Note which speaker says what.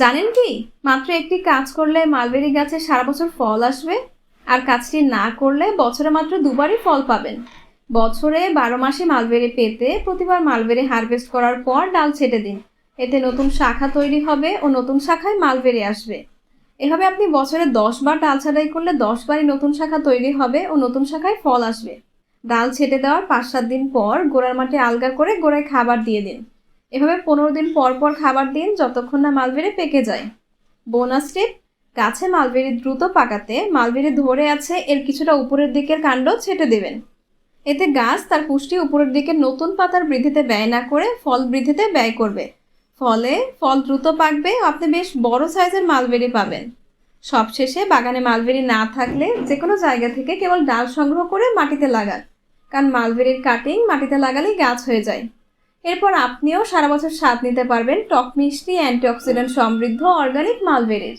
Speaker 1: জানেন কি? মাত্র একটি কাজ করলে মালবেরি গাছে সারা বছর ফল আসবে, আর কাজটি না করলে বছরে মাত্র দুবারই ফল পাবেন। বছরে বারো মাসে মালবেরি পেতে প্রতিবার মালবেরি হারভেস্ট করার পর ডাল ছেটে দিন। এতে নতুন শাখা তৈরি হবে ও নতুন শাখায় মালবেরি আসবে। এভাবে আপনি বছরে দশ বার ডাল ছাঁটাই করলে দশ বারই নতুন শাখা তৈরি হবে ও নতুন শাখায় ফল আসবে। ডাল ছেটে দেওয়ার পাঁচ সাত দিন পর গোড়ার মাটি আলগা করে গোড়ায় খাবার দিয়ে দিন। এভাবে পনেরো দিন পর পর খাবার দিন, যতক্ষণ না মালবেরি পেকে যায়। বোনাস টিপ গাছে মালবেরি দ্রুত পাকাতে মালবেরি ধরে আছে, এর কিছুটা উপরের দিকের কাণ্ড ছেটে দেবেন। এতে গাছ তার পুষ্টি উপরের দিকে নতুন পাতার বৃদ্ধিতে ব্যয় না করে ফল বৃদ্ধিতে ব্যয় করবে। ফলে ফল দ্রুত পাকবে, আপনি বেশ বড় সাইজের মালবেরি পাবেন। সবশেষে বাগানে মালবেরি না থাকলে যে কোনো জায়গা থেকে কেবল ডাল সংগ্রহ করে মাটিতে লাগান। কারণ মালবেরির কাটিং মাটিতে লাগালেই গাছ হয়ে যায়। এরপর আপনিও সারা বছর স্বাদ নিতে পারবেন টক মিষ্টি অ্যান্টিঅক্সিডেন্ট সমৃদ্ধ অর্গানিক মালবেরির।